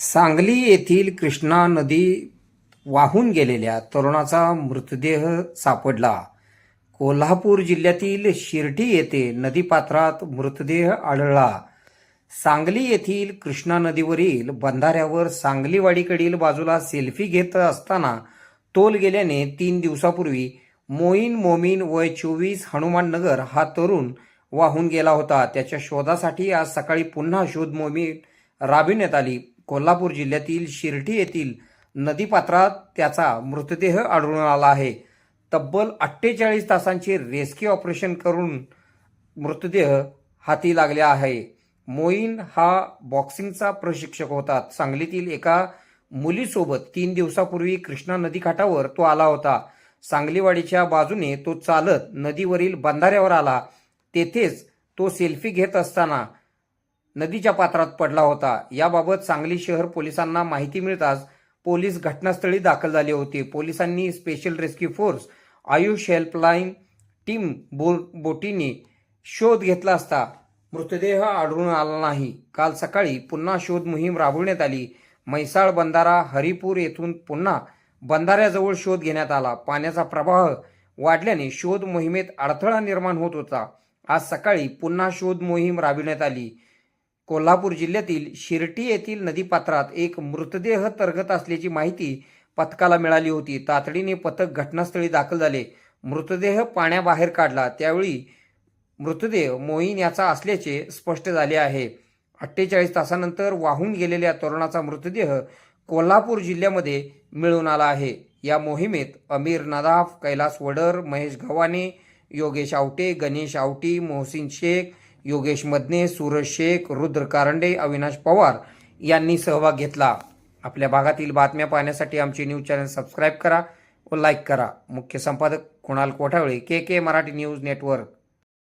सांगली येथील कृष्णा नदी वाहून गेलेल्या तरुणाचा मृतदेह सापडला. कोल्हापूर जिल्ह्यातील शिर्डी येथे नदीपात्रात मृतदेह आढळला. सांगली येथील कृष्णा नदीवरील बंधाऱ्यावर सांगलीवाडीकडील बाजूला सेल्फी घेत असताना तोल गेल्याने तीन दिवसापूर्वी मोईन मोमीन वय चोवीस हनुमान नगर हा तरुण वाहून गेला होता. त्याच्या शोधासाठी आज सकाळी पुन्हा शोध मोहीम राबविण्यात आली. कोल्हापूर जिल्ह्यातील शिर्डी येथील नदीपात्रात त्याचा मृतदेह आढळून आला आहे. तब्बल अठ्ठेचाळीस तासांचे रेस्क्यू ऑपरेशन करून मृतदेह हाती लागले आहे. मोईन हा बॉक्सिंगचा प्रशिक्षक होता. सांगलीतील एका मुलीसोबत तीन दिवसापूर्वी कृष्णा नदीकाठावर तो आला होता. सांगलीवाडीच्या बाजूने तो चालत नदीवरील बंधाऱ्यावर आला. तेथेच तो सेल्फी घेत असताना नदीच्या पात्रात पडला होता. याबाबत सांगली शहर पोलिसांना माहिती मिळताच पोलीस घटनास्थळी दाखल झाले होते. पोलिसांनी special rescue force Ayush helpline team बो बोटीने शोध घेतला असता मृतदेह आढळून आला नाही. काल सकाळी पुन्हा शोध मोहीम राबवण्यात आली. म्हैसाळ बंधारा हरिपूर येथून पुन्हा बंधाऱ्याजवळ शोध घेण्यात आला. पाण्याचा प्रवाह वाढल्याने शोध मोहिमेत अडथळा निर्माण होत होता. आज सकाळी पुन्हा शोध मोहीम राबविण्यात आली. कोल्हापूर जिल्ह्यातील शिर्टी येथील नदीपात्रात एक मृतदेह तरगत असल्याची माहिती पथकाला मिळाली होती. तातडीने पथक घटनास्थळी दाखल झाले. मृतदेह पाण्याबाहेर काढला. त्यावेळी मृतदेह मोहीन याचा असल्याचे स्पष्ट झाले आहे. अठ्ठेचाळीस तासानंतर वाहून गेलेल्या तरुणाचा मृतदेह कोल्हापूर जिल्ह्यामध्ये मिळून आला आहे. या मोहिमेत अमीर नदाफ कैलास वडर महेश गव्हाणे योगेश आवटे गणेश आवटी मोहसिन शेख योगेश मदने सूरज शेख रुद्र कारंडे अविनाश पवार यांनी सहभाग घेतला. आपल्या भागातील बातम्या पाहण्यासाठी आमचे न्यूज चॅनल सबस्क्राईब करा व लाईक करा. मुख्य संपादक Kunal Kothawale K K Marathi news network.